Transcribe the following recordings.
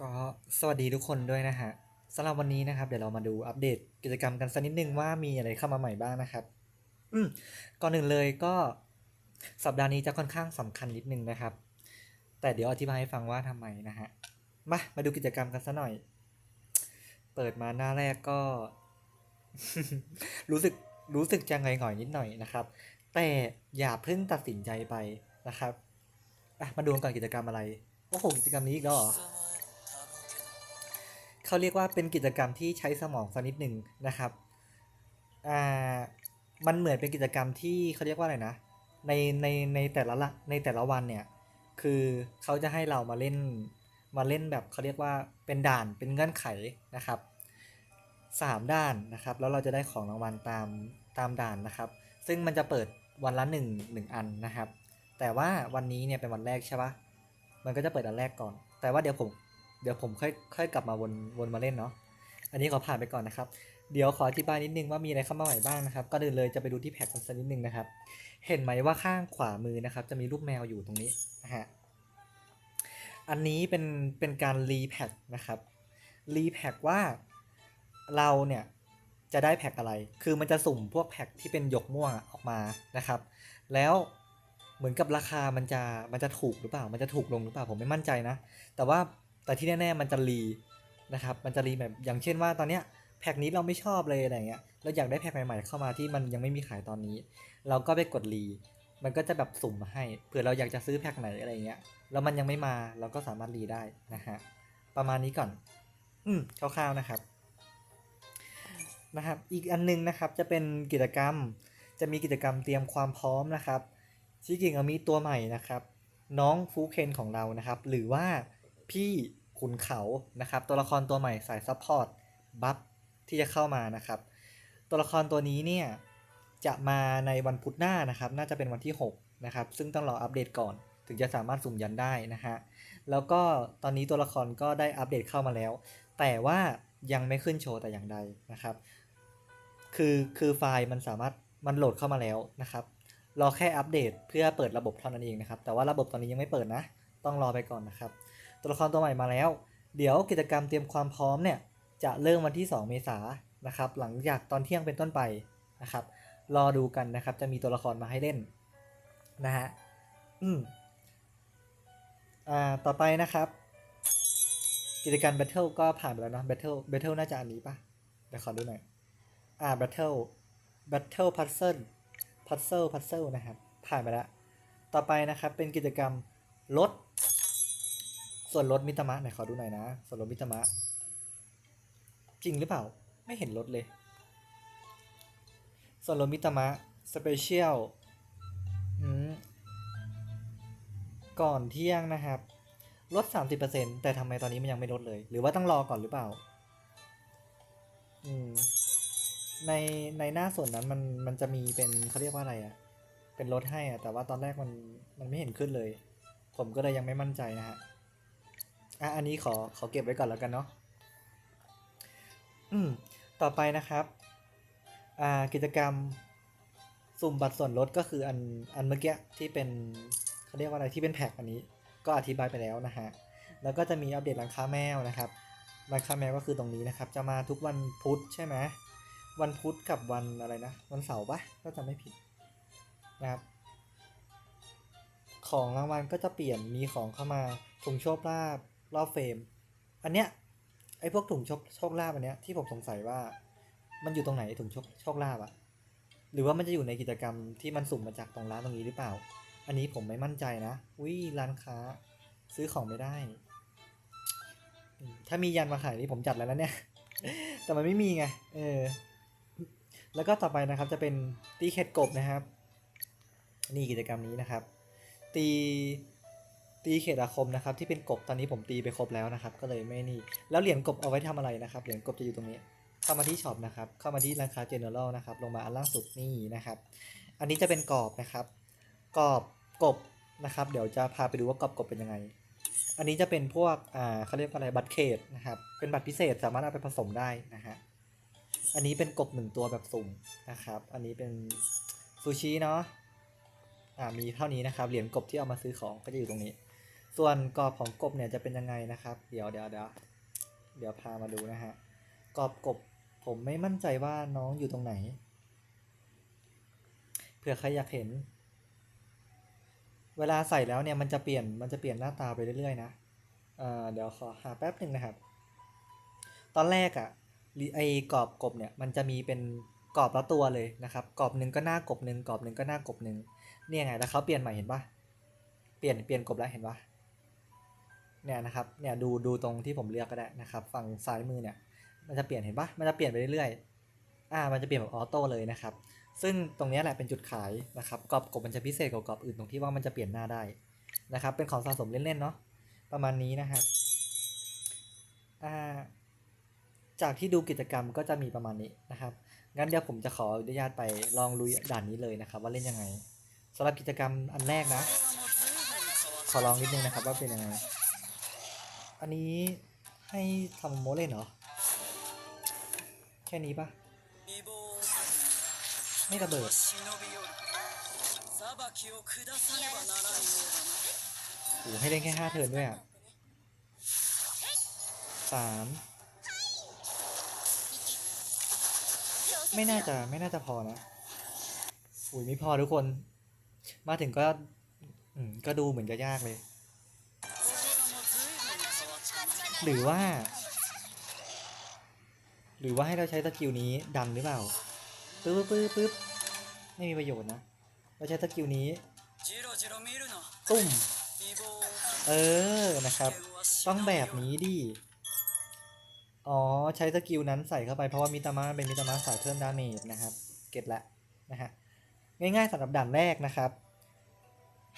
ก็สวัสดีทุกคนด้วยนะฮะสำหรับวันนี้นะครับ เดี๋ยวเรามาดูอัปเดตกิจกรรมกันสักนิดนึงว่ามีอะไรเข้ามาใหม่บ้างนะครับ อืมก่อนหนึ่งเลยก็สัปดาห์นี้จะค่อนข้างสำคัญนิดนึงนะครับ แต่เดี๋ยวอธิบายให้ฟังว่าทำไมนะฮะมามาดูกิจกรรมกันสักหน่อย เปิดมาหน้าแรกก็ รู้สึกรู้สึกจะหงอยๆนิดหน่อยนะครับ แต่อย่าเพิ่งตัดสินใจไปนะครับอะมาดูก่อนกิจกรรมอะไรโอ้โหกิจกรรมนี้อีกแล้วเหรอ เขาเรียกว่าเป็นกิจกรรมที่ใช้สมองสักนิดหนึ่งนะครับอ่ามันเหมือนเป็นกิจกรรมที่เขาเรียกว่าอะไรนะ ในในในแต่ละละในแต่ละวันเนี่ย คือเขาจะให้เรามาเล่นมาเล่นแบบเขาเรียกว่าเป็นด่านเป็นเงื่อนไขนะครับสามด้านนะครับ แล้วเราจะได้ของรางวัลตามตามด่านนะครับ ซึ่งมันจะเปิดวันละหนึ่งหนึ่งอันนะครับ แต่ว่าวันนี้เนี่ยเป็นวันแรกใช่ปะมันก็จะเปิดอันแรกก่อน แต่ว่าเดี๋ยวผม ดี๋ยวผมค่อยค่อยกลับมาวนวนมาเล่นเนาะ อันนี้ขอผ่านไปก่อนนะครับ เดี๋ยวขออธิบายนิดนึงว่ามีอะไรเข้ามาใหม่บ้างนะครับ ก็เดินเลยจะไปดูที่แพ็กกันสักนิดนึงนะครับ เห็นไหมว่าข้างขวามือนะครับ จะมีรูปแมวอยู่ตรงนี้นะฮะ อันนี้เป็นเป็นการรีแพ็กนะครับ รีแพ็กว่าเราเนี่ยจะได้แพ็กอะไร คือมันจะสุ่มพวกแพ็กที่เป็นหยกม่วงออกมานะครับ แล้วเหมือนกับราคามันจะมันจะถูกหรือเปล่า มันจะถูกลงหรือเปล่าผมไม่มั่นใจนะ แต่ว่า แต่ที่แน่ๆมันจะรีนะครับมันจะรีแบบอย่างเช่นว่าตอนเนี้ยแพ็กนี้เราไม่ชอบเลยอะไรเงี้ยเราอยากได้แพ็กใหม่ๆเข้ามาที่มันยังไม่มีขายตอนนี้ เราก็ไปกดรีมันก็จะแบบสุ่มมาให้เผื่อเราอยากจะซื้อแพ็กไหนอะไรเงี้ยแล้วมันยังไม่มาเราก็สามารถรีได้นะฮะประมาณนี้ก่อน อืมคร่าวๆนะครับนะครับ อีกอันนึงนะครับจะเป็นกิจกรรมจะมีกิจกรรมเตรียมความพร้อมนะครับที่จริงมีตัวใหม่นะครับ น้องฟูเคนของเรานะครับ หรือว่า พี่ขุนเขานะครับ ตัวละครตัวใหม่สายซัพพอร์ตบัฟที่จะเข้ามานะครับ ตัวละครตัวนี้เนี่ยจะมาในวันพุธหน้านะครับ น่าจะเป็นวันที่ 6 นะครับ ซึ่งต้องรออัปเดตก่อน ถึงจะสามารถสุ่มยันได้นะฮะ แล้วก็ตอนนี้ตัวละครก็ได้อัปเดตเข้ามาแล้ว แต่ว่ายังไม่ขึ้นโชว์แต่อย่างใดนะครับ คือคือไฟล์มันสามารถมันโหลดเข้ามาแล้วนะครับ รอแค่อัปเดตเพื่อเปิดระบบเท่านั้นเองนะครับ แต่ว่าระบบตอนนี้ยังไม่เปิดนะ ต้องรอไปก่อนนะครับ ตัวละครตัวใหม่มาแล้ว เดี๋ยวกิจกรรมเตรียมความพร้อมเนี่ยจะเริ่มวันที่ 2 เมษายนนะครับ หลังจากตอนเที่ยงเป็นต้นไปนะครับ รอดูกันนะครับ จะมีตัวละครมาให้เล่นนะฮะ อืม อ่า ต่อไปนะครับ กิจกรรม Battle ก็ผ่านไปแล้วเนาะ Battle Battle น่าจะอันนี้ปะเดี๋ยวขอดูหน่อย อ่า Battle Battle Puzzle Puzzle Puzzle นะครับ ผ่านไปแล้ว ต่อไปนะครับ เป็นกิจกรรมลด ส่วนลดมิตรมะไหนขอดูหน่อยนะ ส่วนลดมิตรมะ จริงหรือเปล่า ไม่เห็นลดเลย ส่วนลดมิตรมะสเปเชียลก่อนเที่ยงนะครับ ลด 30%แต่ทำไมตอนนี้มันยังไม่ลดเลย หรือว่าต้องรอก่อนหรือเปล่า อืม ในในหน้าส่วนนั้นมันมันจะมีเป็นเขาเรียกว่าอะไรอะเป็นลดให้อะแต่ว่าตอนแรกมันมันไม่เห็นขึ้นเลย ผมก็เลยยังไม่มั่นใจนะฮะ อะอันนี้ขอขอเก็บไว้ก่อนแล้วกันเนาะอืมต่อไปนะครับ อ่ากิจกรรมสุ่มบัตรส่วนลดก็คืออันอันเมื่อกี้ที่เป็นเขาเรียกว่าอะไรที่เป็นแพ็กอันนี้ ก็อธิบายไปแล้วนะฮะแล้วก็จะมีอัปเดตร้านค้าแมวนะครับร้านค้าแมวก็คือตรงนี้นะครับ จะมาทุกวันพุธใช่ไหมวันพุธกับวันอะไรนะ วันเสาร์ปะก็จะไม่ผิดนะครับ ของรางวัลก็จะเปลี่ยนมีของเข้ามาถุงโชคลาภ รอบเฟรม อันเนี้ยไอ้พวกถุงโชคโชคลาภอันเนี้ยที่ผมสงสัยว่ามันอยู่ตรงไหนถุงโชคโชคลาภอะหรือว่ามันจะอยู่ในกิจกรรมที่มันสุ่มมาจากตรงร้านตรงนี้หรือเปล่า อันนี้ผมไม่มั่นใจนะวิร้านค้า ซื้อของไม่ได้ ถ้ามียันมาขายนี่ผมจัดแล้วนะเนี่ย แต่มันไม่มีไงเออแล้วก็ต่อไปนะครับจะเป็นตีเข็ดกบนะครับ นี่กิจกรรมนี้นะครับ ตี ตีเขตอาคมนะครับที่เป็นกบตอนนี้ผมตีไปครบแล้วนะครับ ก็เลยไม่นี่แล้วเหรียญกบเอาไว้ทำอะไรนะครับเหรียญกบจะอยู่ตรงนี้ เข้ามาที่ช็อปนะครับเข้ามาที่ร้านค้า general นะครับลงมาอันล่างสุดนี่นะครับ อันนี้จะเป็นกรอบนะครับกรอบกบนะครับ เดี๋ยวจะพาไปดูว่ากรอบกบเป็นยังไง อันนี้จะเป็นพวกอ่าเขาเรียกว่าอะไรบัตรเขตนะครับเป็นบัตรพิเศษสามารถเอาไปผสมได้นะฮะอันนี้เป็นกบหนึ่งตัวแบบสุ่มนะครับ อันนี้เป็นซูชิเนาะอ่ามีเท่านี้นะครับเหรียญกบที่เอามาซื้อของก็จะอยู่ตรงนี้ ส่วนกรอบของกบเนี่ยจะเป็นยังไงนะครับ เดี๋ยวเดี๋ยวเดี๋ยวเดี๋ยวพามาดูนะฮะกรอบกบผมไม่มั่นใจว่าน้องอยู่ตรงไหนเผื่อใครอยากเห็น เวลาใส่แล้วเนี่ยมันจะเปลี่ยนมันจะเปลี่ยนหน้าตาไปเรื่อยๆนะเอ่อเดี๋ยวขอหาแป๊บหนึ่งนะครับ ตอนแรกอะ่ะไอกรอบกบเนี่ยมันจะมีเป็นกรอบละตัวเลยนะครับกรอบหนึ่งก็หน้ากบหนึ่งกรอบหนึ่งก็หน้ากบหนึ่งเนี่ยไงแล้วเขาเปลี่ยนใหม่เห็นปะเปลี่ยนเปลี่ยนกบแล้วเห็นปะ เนี่ยนะครับเนี่ยดูดูตรงที่ผมเลือกก็ได้นะครับ ฝั่งซ้ายมือเนี่ยมันจะเปลี่ยนเห็นปะมันจะเปลี่ยนไปเรื่อยๆอ่ามันจะเปลี่ยนแบบออโต้เลยนะครับ ซึ่งตรงนี้แหละเป็นจุดขายนะครับกรอบกบมันจะพิเศษกว่ากรอบอื่นตรงที่ว่ามันจะเปลี่ยนหน้าได้นะครับ เป็นของสะสมเล่นๆเนาะประมาณนี้นะครับอ่าจากที่ดูกิจกรรมก็จะมีประมาณนี้นะครับ งั้นเดี๋ยวผมจะขออนุญาตไปลองลุยด่านนี้เลยนะครับ ว่าเล่นยังไงสำหรับกิจกรรมอันแรกนะ ขอลองนิดนึงนะครับว่าเป็นยังไง อันนี้ให้ทำโมเล่นเหรอ แค่นี้ปะไม่ระเบิดโอ้ให้เล่นแค่ห้าเทิร์นด้วยอะสามไม่น่าจะไม่น่าจะพอนะอุ้ยไม่พอทุกคน มาถึงก็ อืม ก็ดูเหมือนจะยากเลย หรือว่า หรือว่าให้เราใช้สกิลนี้ดันหรือเปล่าปึ๊บปึ๊บปึ๊บไม่มีประโยชน์นะ เราใช้สกิลนี้ตุ้ม เออนะครับ ต้องแบบนี้ดิอ๋อ ใช้สกิลนั้นใส่เข้าไปเพราะว่ามิตามะเป็นมิตามะสายเพิ่มดาเมจนะครับ เก็ตละนะฮะง่ายๆสำหรับด่านแรกนะครับ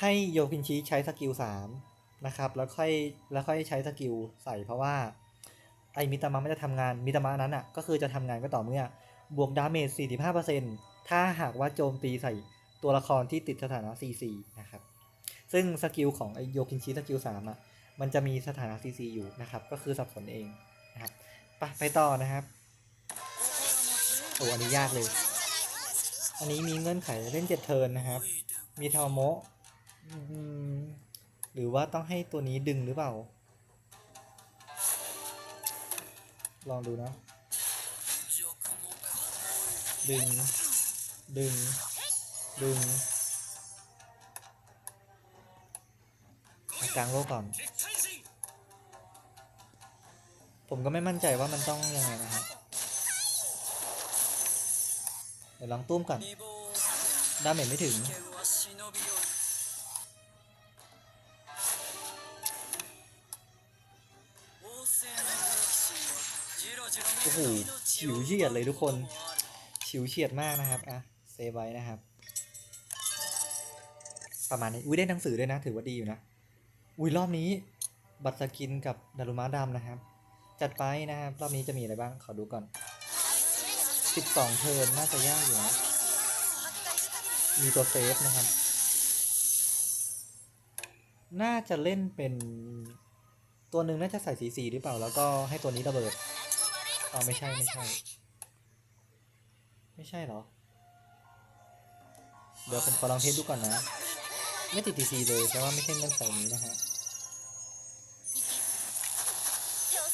ให้โยคินชิใช้สกิล3 นะครับ แล้วค่อยแล้วค่อยใช้สกิลใส่เพราะว่าไอมิตามะไม่จะทำงานมิตามะนั้นอะก็คือจะทำงานก็ต่อเมื่อบวกดาเมจ 45%ถ้าหากว่าโจมตีใส่ตัวละครที่ติดสถานะ CC นะครับ ซึ่งสกิลของไอโยกินชิสกิลสามอะมันจะมีสถานะ CC อยู่นะครับ ก็คือสับสนเองนะครับไปไปต่อนะครับโอ้อันนี้ยากเลย อันนี้มีเงื่อนไขเล่นเจ็ดเทิร์นนะครับ มีทาโมะอืม หรือว่าต้องให้ตัวนี้ดึงหรือเปล่า ลองดูนะ ดึง ดึง ดึงกลางโลกก่อน ผมก็ไม่มั่นใจว่ามันต้องยังไงนะครับเดี๋ยวลองตุ้มก่อน ดาเมจไม่ถึง โอ้โหฉิวเฉียดเลยทุกคนฉิวเฉียดมากนะครับอะเซฟไว้นะครับ ประมาณนี้อุ้ยได้หนังสือด้วยนะ ถือว่าดีอยู่นะอุ้ยรอบนี้ บัตรสกินกับดารุมะดำนะครับ จัดไปนะครับรอบนี้จะมีอะไรบ้างขอดูก่อน 12 เทิร์นน่าจะยากอยู่นะมีตัวเซฟนะครับ น่าจะเล่นเป็น ตัวหนึ่งน่าจะใส่สีสีหรือเปล่า แล้วก็ให้ตัวนี้ระเบิด อ๋อไม่ใช่ไม่ใช่ ไม่ใช่เหรอ เดี๋ยวผมขอลองเทสดูก่อนนะ ไม่ติดทีซีเลยแปลว่าไม่ใช่เงื่อนไขนี้นะฮะ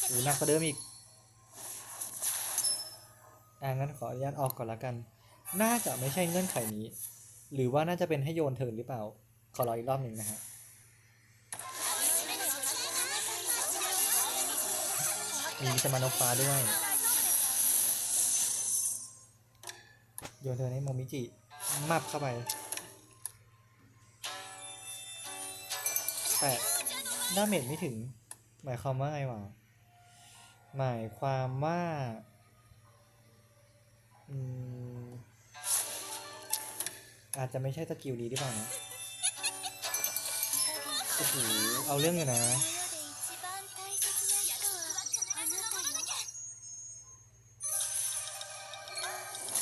อูหนักกว่าเดิมอีก อ่างั้นขออนุญาตออกก่อนละกัน น่าจะไม่ใช่เงื่อนไขนี้ หรือว่าน่าจะเป็นให้โยนเทินหรือเปล่า ขอรออีกรอบหนึ่งนะฮะมีวิมานกฟ้าด้วย โยนเทิร์นให้โมมิจิมับเข้าไปแปะดาเมจไม่ถึง หมายความว่าไงวะหมายความว่าอืมอาจจะไม่ใช่สกิลนี้หรือเปล่านะโอ้โหเอาเรื่องอยู่นะ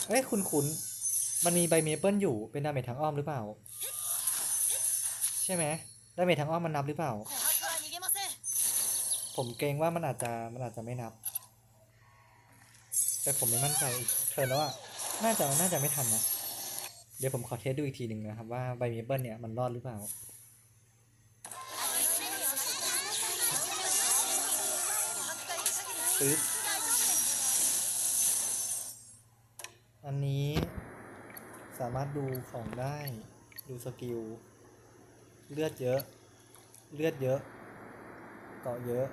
เอ้ยคุณคุณมันมีใบเมเปิลอยู่เป็นดาเมจทางอ้อมหรือเปล่า ใช่ไหมดาเมจทางอ้อมมันนับหรือเปล่า ผมเกรงว่ามันอาจจะมันอาจจะไม่นับ แต่ผมไม่มั่นใจเธอแล้วอะน่าจะน่าจะไม่ทันนะเดี๋ยวผมขอเทสดูอีกทีหนึ่งนะครับว่าใบเมเปิลเนี่ยมันรอดหรือเปล่าปึ๊บ อันนี้สามารถดูของได้ดูสกิล เลือดเยอะ เลือดเยอะเกาะเยอะ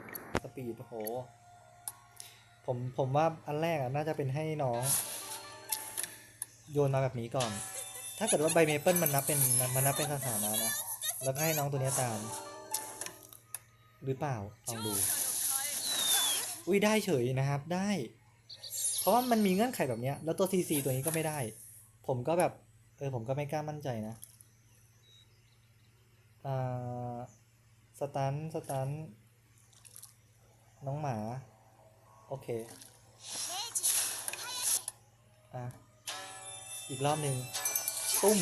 สปีดโห ผมผมว่าอันแรกอะน่าจะเป็นให้น้อง โยนมาแบบนี้ก่อน ถ้าเกิดว่าใบเมเปิลมันนับเป็นมันนับเป็นสถานะนะ แล้วก็ให้น้องตัวนี้ตาม หรือเปล่าลองดู อุ้ยได้เฉยนะครับได้ ราะว่ามันมีเงื่อนไขแบบเนี้ย แล้วตัว CC ตัวนี้ก็ไม่ได้ ผมก็แบบ เออ ผมก็ไม่กล้ามั่นใจนะอ่สตันสตันน้องหมา โอเค อะ อีกรอบหนึ่งตุ้ม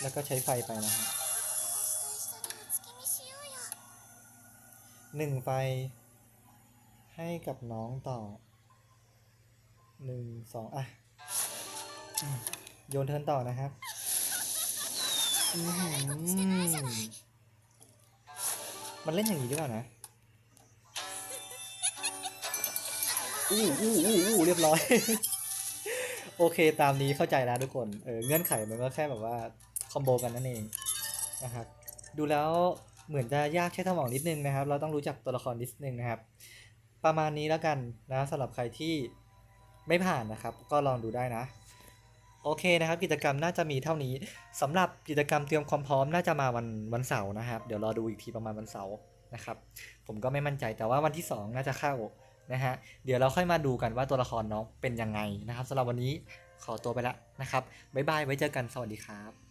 แล้วก็ใช้ไฟไปนะฮะหนึ่งไฟ ให้กับน้องต่อหนึ่งสองอะ โยนเทินต่อนะครับอืมันเล่นอย่างนี้หรือเปล่านะอู้อู้อู้อู้เรียบร้อย โอเคตามนี้เข้าใจแล้วทุกคน เออเงื่อนไขมันก็แค่แบบว่า คอมโบกันนั่นเองนะครับ ดูแล้วเหมือนจะยากใช้สมองนิดนึงนะครับ เราต้องรู้จักตัวละครนิดนึงนะครับ ประมาณนี้แล้วกันนะสำหรับใครที่ไม่ผ่านนะครับ ก็ลองดูได้นะ โอเคนะครับ กิจกรรมน่าจะมีเท่านี้สำหรับกิจกรรมเตรียมความพร้อมน่าจะมาวันวันเสาร์นะครับ เดี๋ยวรอดูอีกทีประมาณวันเสาร์นะครับ ผมก็ไม่มั่นใจแต่ว่าวันที่ 2 น่าจะเข้านะฮะเดี๋ยวเราค่อยมาดูกันว่าตัวละครน้องเป็นยังไงนะครับสำหรับวันนี้ขอตัวไปละนะครับบ๊ายบายไว้เจอกันสวัสดีครับ